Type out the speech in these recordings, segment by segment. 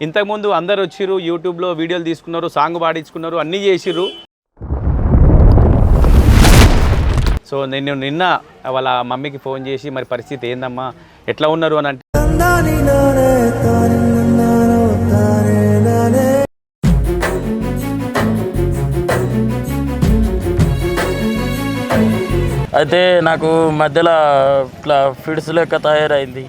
ఇంతకుముందు అందరు వచ్చిర్రు యూట్యూబ్లో వీడియోలు తీసుకున్నారు సాంగ్ పాడించుకున్నారు అన్నీ చేసిర్రు. సో నేను నిన్న వాళ్ళ మమ్మీకి ఫోన్ చేసి మరి పరిస్థితి ఏందమ్మా? ఎట్లా ఉన్నారు? అని అంటే అయితే నాకు మధ్యలో ఇట్లా ఫిడ్స్ లెక్క తయారైంది.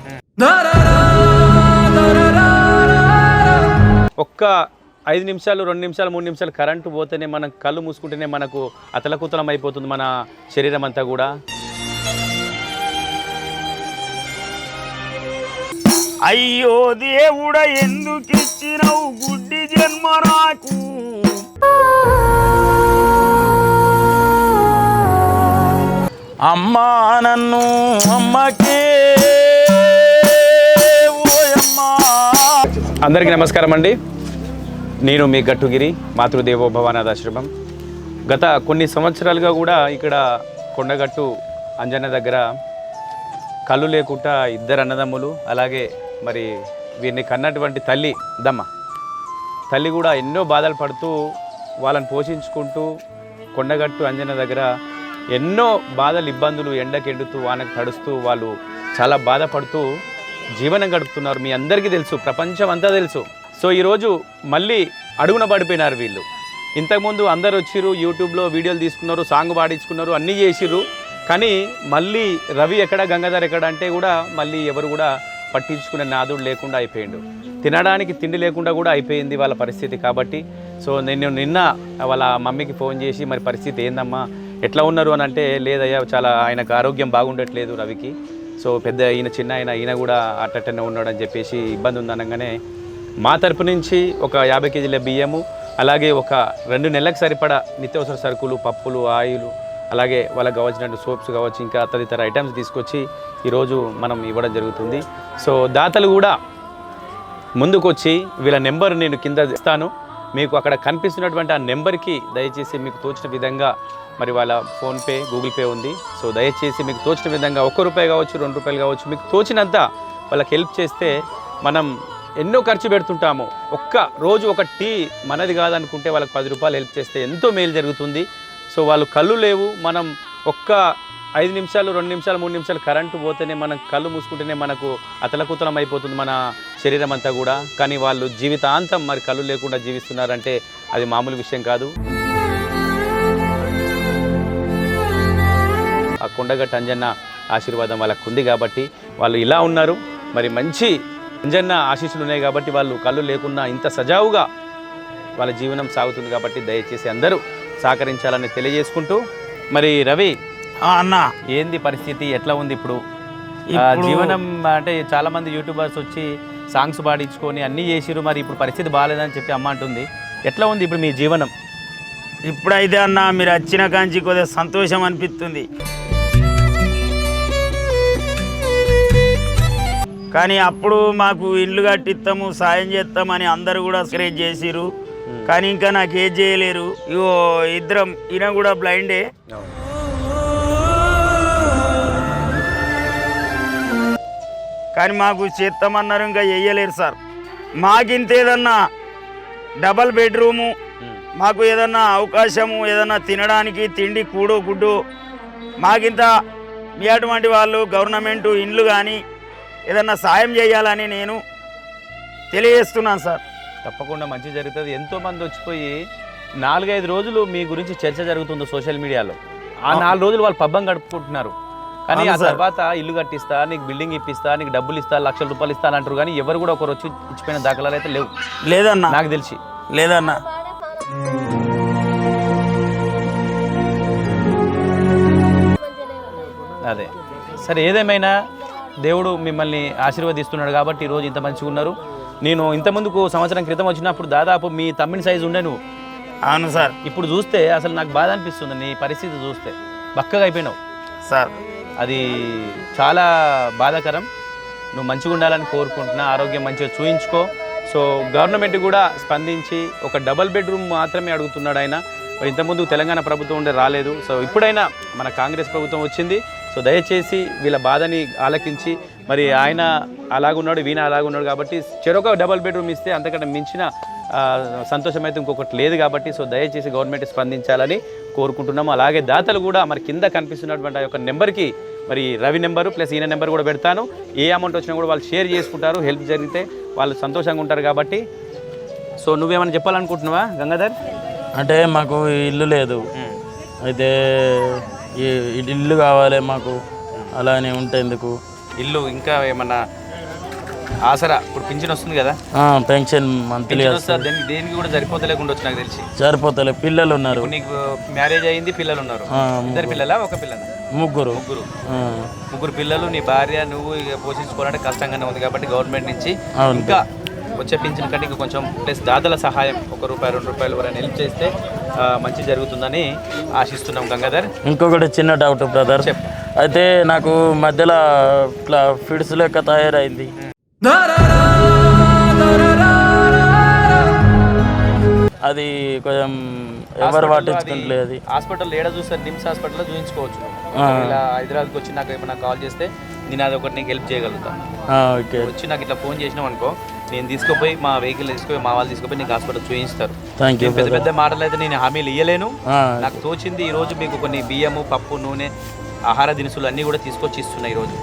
ఒక్క ఐదు నిమిషాలు రెండు నిమిషాలు మూడు నిమిషాలు కరెంటు పోతేనే మనం కళ్ళు మూసుకుంటేనే మనకు అతలకుతలం అయిపోతుంది మన శరీరం అంతా కూడా. అయ్యో దేవుడ ఎందుకు గుడ్డి జన్మ నాకు? అమ్మా నన్ను అమ్మకే అందరికీ నమస్కారం అండి. నేను మీ గట్టుగిరి మాతృదేవో భవానాథాశ్రమం గత కొన్ని సంవత్సరాలుగా కూడా ఇక్కడ కొండగట్టు అంజన దగ్గర కళ్ళు లేకుండా ఇద్దరు అన్నదమ్ములు అలాగే మరి వీరిని కన్నటువంటి తల్లి దమ్మ. తల్లి కూడా ఎన్నో బాధలు పడుతూ వాళ్ళని పోషించుకుంటూ కొండగట్టు అంజన దగ్గర ఎన్నో బాధలు ఇబ్బందులు ఎండకెండుతూ వానకు తడుస్తూ వాళ్ళు చాలా బాధపడుతూ జీవనం గడుపుతున్నారు. మీ అందరికీ తెలుసు ప్రపంచం అంతా తెలుసు. సో ఈరోజు మళ్ళీ అడుగున పడిపోయినారు వీళ్ళు. ఇంతకుముందు అందరు వచ్చిర్రు యూట్యూబ్లో వీడియోలు తీసుకున్నారు సాంగ్ పాడించుకున్నారు అన్నీ చేసిర్రు. కానీ మళ్ళీ రవి ఎక్కడ గంగాధర్ ఎక్కడ అంటే కూడా మళ్ళీ ఎవరు కూడా పట్టించుకునే నాదుడు లేకుండా అయిపోయిండు. తినడానికి తిండి లేకుండా కూడా అయిపోయింది వాళ్ళ పరిస్థితి కాబట్టి. సో నేను నిన్న వాళ్ళ మమ్మీకి ఫోన్ చేసి మరి పరిస్థితి ఏందమ్మా? ఎట్లా ఉన్నారు? అని అంటే లేదయ్యా చాలా ఆయనకు ఆరోగ్యం బాగుండట్లేదు రవికి. సో పెద్ద ఈయన చిన్న ఆయన ఈయన కూడా అట్టనే ఉన్నాడు అని చెప్పేసి ఇబ్బంది ఉందనగానే మా తరపు నుంచి ఒక యాభై కేజీల బియ్యము అలాగే ఒక రెండు నెలలకు సరిపడా నిత్యావసర సరుకులు పప్పులు ఆయిల్ అలాగే వాళ్ళకి కావాల్సినట్టు సోప్స్ కావచ్చు ఇంకా తదితర ఐటమ్స్ తీసుకొచ్చి ఈరోజు మనం ఇవ్వడం జరుగుతుంది. సో దాతలు కూడా ముందుకొచ్చి వీళ్ళ నెంబర్ నేను కింద ఇస్తాను. మీకు అక్కడ కనిపిస్తున్నటువంటి ఆ నెంబర్కి దయచేసి మీకు తోచిన విధంగా మరి వాళ్ళ ఫోన్పే గూగుల్ పే ఉంది. సో దయచేసి మీకు తోచిన విధంగా ఒక్క రూపాయి కావచ్చు రెండు రూపాయలు కావచ్చు మీకు తోచినంత వాళ్ళకి హెల్ప్ చేస్తే మనం ఎన్నో ఖర్చు పెడుతుంటాము. ఒక్క రోజు ఒక టీ మనది కాదనుకుంటే వాళ్ళకి పది రూపాయలు హెల్ప్ చేస్తే ఎంతో మేలు జరుగుతుంది. సో వాళ్ళు కళ్ళు లేవు. మనం ఒక్క ఐదు నిమిషాలు రెండు నిమిషాలు మూడు నిమిషాలు కరెంటు పోతేనే మనం కళ్ళు మూసుకుంటేనే మనకు అతలకుతలం అయిపోతుంది మన శరీరం అంతా కూడా. కానీ వాళ్ళు జీవితాంతం మరి కళ్ళు లేకుండా జీవిస్తున్నారంటే అది మామూలు విషయం కాదు. ఆ కొండగట్ట అంజన్న ఆశీర్వాదం వాళ్ళకు ఉంది కాబట్టి వాళ్ళు ఇలా ఉన్నారు. మరి మంచి అంజన్న ఆశీస్సులు ఉన్నాయి కాబట్టి వాళ్ళు కళ్ళు లేకున్నా ఇంత సజావుగా వాళ్ళ జీవనం సాగుతుంది కాబట్టి దయచేసి అందరూ సహకరించాలని తెలియజేసుకుంటూ మరి రవి అన్న. ఏంది పరిస్థితి? ఎట్లా ఉంది ఇప్పుడు? జీవనం అంటే చాలా మంది యూట్యూబర్స్ వచ్చి సాంగ్స్ పాడించుకొని అన్నీ చేసిరు మరి ఇప్పుడు పరిస్థితి బాగాలేదని చెప్పి అమ్మ అంటుంది. ఎట్లా ఉంది ఇప్పుడు మీ జీవనం? ఇప్పుడైతే అన్న మీరు వచ్చిన కాంచి కొద్దిగా సంతోషం అనిపిస్తుంది. కానీ అప్పుడు మాకు ఇల్లు కట్టిస్తాము సాయం చేస్తామని అందరూ కూడా స్క్రేజ్ చేసిరు కానీ ఇంకా నాకు ఏం చేయలేరు. ఇగో ఇద్దరం ఈయన కూడా బ్లైండే కానీ మాకు చేస్తామన్నారు ఇంకా చెయ్యలేరు సార్. మాకింత ఏదన్నా డబల్ బెడ్రూము మాకు ఏదన్నా అవకాశము ఏదన్నా తినడానికి తిండి కూడు గుడ్డు మాకింత మీ అటువంటి వాళ్ళు గవర్నమెంట్ ఇండ్లు కానీ ఏదన్నా సాయం చేయాలని నేను తెలియజేస్తున్నాను సార్. తప్పకుండా మంచి జరుగుతుంది. ఎంతో మంది వచ్చిపోయి నాలుగైదు రోజులు మీ గురించి చర్చ జరుగుతుంది సోషల్ మీడియాలో. ఆ నాలుగు రోజులు వాళ్ళు పబ్బం గడుపుకుంటున్నారు కానీ ఆ. తర్వాత ఇల్లు కట్టిస్తా నీకు బిల్డింగ్ ఇప్పిస్తా నీకు డబ్బులు ఇస్తా లక్షల రూపాయలు ఇస్తా అని అంటారు కానీ ఎవరు కూడా ఒకరు వచ్చి ఇచ్చిపోయిన దాఖలాలు అయితే లేవు. లేదన్నా. నాకు తెలిసి. లేదన్నా. అదే. సరే ఏదేమైనా దేవుడు మిమ్మల్ని ఆశీర్వదిస్తున్నాడు కాబట్టి ఈరోజు ఇంత మంచిగా ఉన్నారు. నేను ఇంతకుముందుకు సంవత్సరం క్రితం వచ్చినప్పుడు దాదాపు మీ తమ్మిడి సైజు ఉండే నువ్వు. అవును సార్. ఇప్పుడు చూస్తే అసలు నాకు బాధ అనిపిస్తుంది నీ పరిస్థితి చూస్తే. బక్కగా అయిపోయినావు. సార్ అది చాలా బాధాకరం. నువ్వు మంచిగా ఉండాలని కోరుకుంటున్నా ఆరోగ్యం మంచిగా చూయించుకో. సో గవర్నమెంట్ కూడా స్పందించి ఒక డబల్ బెడ్రూమ్ మాత్రమే అడుగుతున్నాడు ఆయన. మరి ఇంతకుముందు తెలంగాణ ప్రభుత్వం ఉండే రాలేదు. సో ఇప్పుడైనా మన కాంగ్రెస్ ప్రభుత్వం వచ్చింది. సో దయచేసి వీళ్ళ బాధని ఆలకించి మరి ఆయన అలాగున్నాడు వీణ అలాగున్నాడు కాబట్టి చెరొక డబల్ బెడ్రూమ్ ఇస్తే అంతకంటే మించిన సంతోషం అయితే ఇంకొకటి లేదు కాబట్టి సో దయచేసి గవర్నమెంట్ స్పందించాలని కోరుకుంటున్నాము. అలాగే దాతలు కూడా మరి కింద కనిపిస్తున్నటువంటి ఆ యొక్క నెంబర్కి మరి రవి నెంబరు ప్లస్ ఈయన నెంబర్ కూడా పెడతాను. ఏ అమౌంట్ వచ్చినా కూడా వాళ్ళు షేర్ చేసుకుంటారు హెల్ప్ జరిగితే వాళ్ళు సంతోషంగా ఉంటారు కాబట్టి. సో నువ్వేమైనా చెప్పాలనుకుంటున్నావా గంగాధర్? అంటే మాకు ఇల్లు లేదు. అయితే ఇల్లు కావాలి మాకు. అలానే ఉంటేందుకు ఇల్లు ఇంకా ఏమన్నా ఆసరా ఇప్పుడు పింఛన్ వస్తుంది కదా? పెన్షన్ మంత్లీ దేనికి దేనికి కూడా సరిపోతలేకుండా వచ్చు నాకు తెలిసి. సరిపోతలే పిల్లలు ఉన్నారు. నీకు మ్యారేజ్ అయింది పిల్లలు ఉన్నారు. ఇద్దరు పిల్లలా ఒక పిల్లల ముగ్గురు. ముగ్గురు. ముగ్గురు పిల్లలు నీ భార్య నువ్వు ఇక పోషించుకోవాలంటే కష్టంగానే ఉంది కాబట్టి గవర్నమెంట్ నుంచి. ఇంకా వచ్చే పింఛన్ కంటే ఇంకా కొంచెం ప్లస్ దాతల సహాయం ఒక రూపాయి రెండు రూపాయలు ఎవరైనా హెల్ప్ చేస్తే మంచి జరుగుతుందని ఆశిస్తున్నాం గంగాధర్. ఇంకొకటి చిన్న డౌట్ బ్రదర్. అయితే నాకు మధ్యలో ఇట్లా ఫిడ్స్ లెక్క తయారైంది. అది కొంచెం ఎవరు పట్టించుకుంటలేదు అది హాస్పిటల్ ఏడ చూస్తారు నిమ్స్ హాస్పిటల్లో చూపించుకోవచ్చు. ఇలా హైదరాబాద్కి వచ్చి నాకు ఏమైనా కాల్ చేస్తే నేను అది ఒకటి నీకు హెల్ప్ చేయగలుగుతాను ఓకే. వచ్చి నాకు ఇట్లా ఫోన్ చేసినావు అనుకో నేను తీసుకుపోయి మా వెహికల్ తీసుకుపోయి మా వాళ్ళు తీసుకుపోయి నీకు హాస్పిటల్ చూపిస్తారు థ్యాంక్ యూ నేను పెద్ద పెద్ద మాటలు అయితే నేను హామీలు ఇవ్వలేను ఆ, నాకు తోచింది ఈ రోజు మీకు కొన్ని బియ్యము పప్పు నూనె ఆహార దినుసులు అన్నీ కూడా తీసుకొచ్చి ఇస్తున్నా ఈరోజు.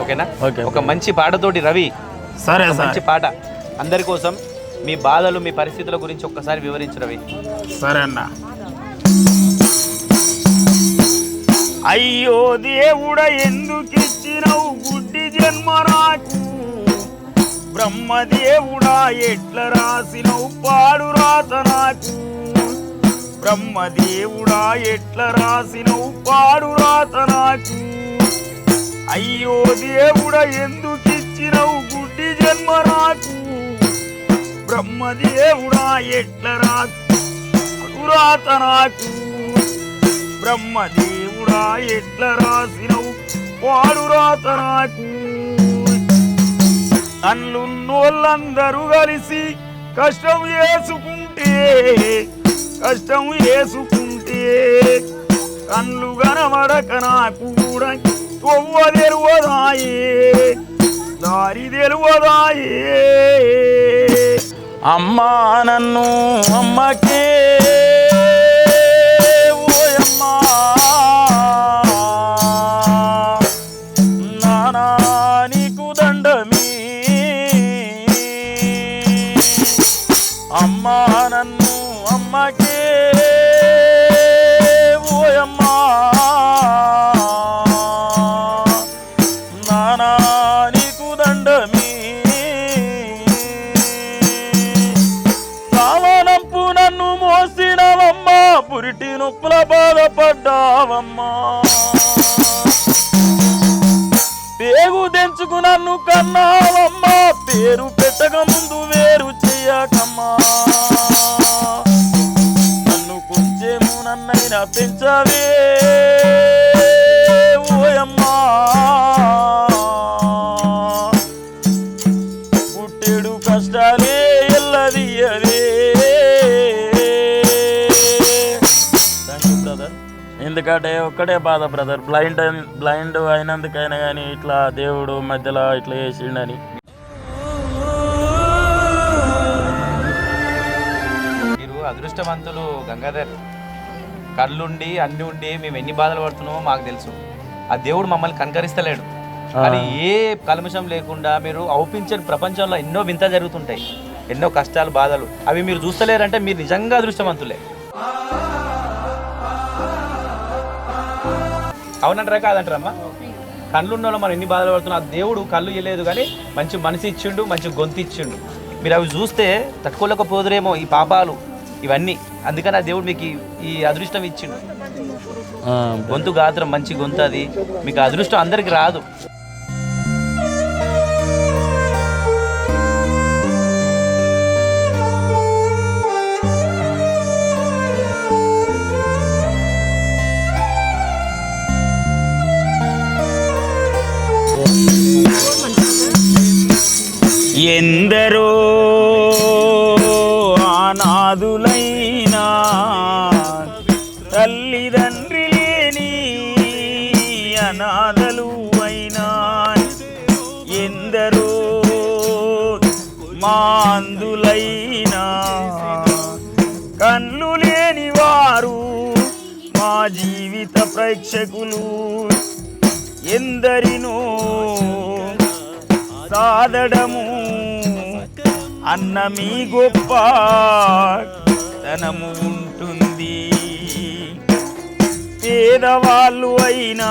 ఓకేనా? ఓకే. ఒక మంచి పాటతోటి రవి సరే మంచి పాట. అందరి కోసం మీ బాధలు మీ పరిస్థితుల గురించి ఒక్కసారి వివరించు రవి. సరే అన్న. అయ్యో దేవుడ ఎందుకు ఇచ్చినవు గుడ్డి జన్మ నాకు? బ్రహ్మదేవుడా ఎట్ల రాసినవు పాడు రాత నాకు? బ్రహ్మదేవుడా ఎట్ల రాసినవు పాడు రాత నాకు? అయ్యో దేవుడ ఎందుకిచ్చినవు గుడ్డి జన్మ నాకు బ్రహ్మదేవుడా ఎట్ల రాసి రాత నాకు బ్రహ్మదేవుడా ఎట్ల రాసినవు? వాడు రాత నాకు కళ్ళున్నోళ్ళందరూ కలిసి కష్టం వేసుకుంటే కష్టం వేసుకుంటే కళ్ళు కనబడక నాకు కూడా తొవ్వ తెరువదాయే దారి తెరువదాయే అమ్మా నన్ను అమ్మకే మోసినవమ్మా పురిటి నొప్పుల బాధపడ్డావమ్మా. పేగు తెంచుకు నన్ను కన్నావమ్మా పేరు పెట్టక ముందు ఎందుకంటే ఒక్కటే బాధ బ్రదర్ బ్లైండ్ బ్లైండ్ అయినందుకైనా కానీ ఇట్లా దేవుడు మధ్యలో ఇట్లా చేసిండని. మీరు అదృష్టవంతులు గంగాధర్. కళ్ళుండి అన్ని ఉండి మేము ఎన్ని బాధలు పడుతున్నామో మాకు తెలుసు. ఆ దేవుడు మమ్మల్ని కనకరిస్తలేడు. కానీ ఏ కల్మషం లేకుండా మీరు అవుపించని ప్రపంచంలో ఎన్నో వింత జరుగుతుంటాయి. ఎన్నో కష్టాలు బాధలు. అవి మీరు చూస్తలేరంటే మీరు నిజంగా అదృష్టవంతులే. అవునంటారా కాదంటారమ్మా? కళ్ళు ఉన్న వాళ్ళు మనం ఎన్ని బాధలు పడుతున్నాం ఆ దేవుడు కళ్ళు ఇవ్వలేదు కానీ మంచి మనసు ఇచ్చిండు మంచి గొంతు ఇచ్చిండు. మీరు అవి చూస్తే తట్టుకోలేకపోదురేమో ఈ పాపాలు ఇవన్నీ. అందుకని ఆ దేవుడు మీకు ఈ- అదృష్టం ఇచ్చిండు. గొంతు గాత్రం మంచి గొంతు అది. మీకు అదృష్టం అందరికి రాదు. ఎందరో ఆనాదులైనా తల్లిదండ్రి లేని అనాథలు అయినా ఎందరో మాందులైనా కళ్ళు లేని వారు మా జీవిత ప్రేక్షకులు. ఎందరినో సాధడము అన్న మీ గొప్ప తనము ఉంటుంది. పేదవాళ్ళు అయినా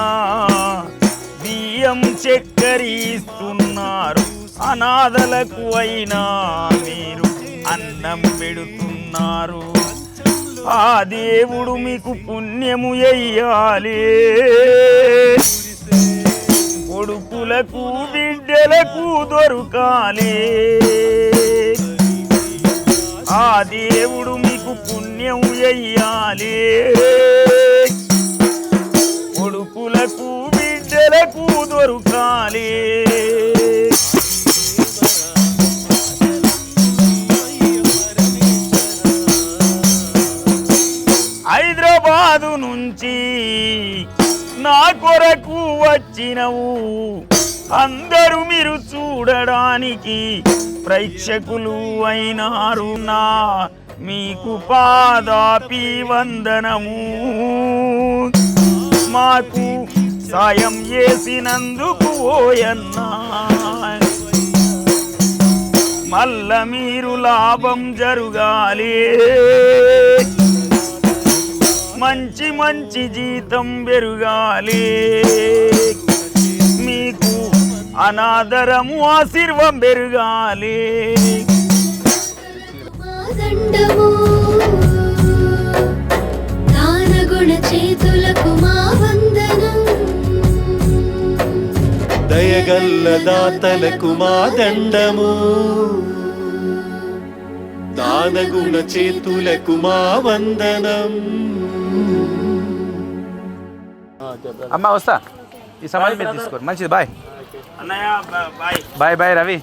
బియ్యం చెక్కరిస్తున్నారు. అనాథలకు అయినా మీరు అన్నం పెడుతున్నారు. ఆ దేవుడు మీకు పుణ్యము ఎయ్యాలి. కొడుకులకు బిడ్డలకు దొరకాలి. కొడుకులకు బిడ్డలకు దొరకాలి. హైదరాబాదు నుంచి నా కొరకు వచ్చినవు. అందరూ మీరు చూడడానికి ప్రేక్షకులు అయినారు నా మీకు పాదాపి వందనము మాకు సాయం చేసినందుకు ఓయన్నా. మల్ల మీరు లాభం జరుగాలి. మంచి మంచి జీతం పెరుగాలి. మీకు అనాదరము ఆశీర్వం పెరుగాలి. దండము దానగుణ చేతులకు మా వందనం. దయగల్ల దాతలకు మా దండము. దానగుణ చేతులకు మా వందనం. అమ్మ వస్తా. ఈ సమాధి మీరు తీసుకోండి. మంచిది బాయ్. Bye bye Ravi.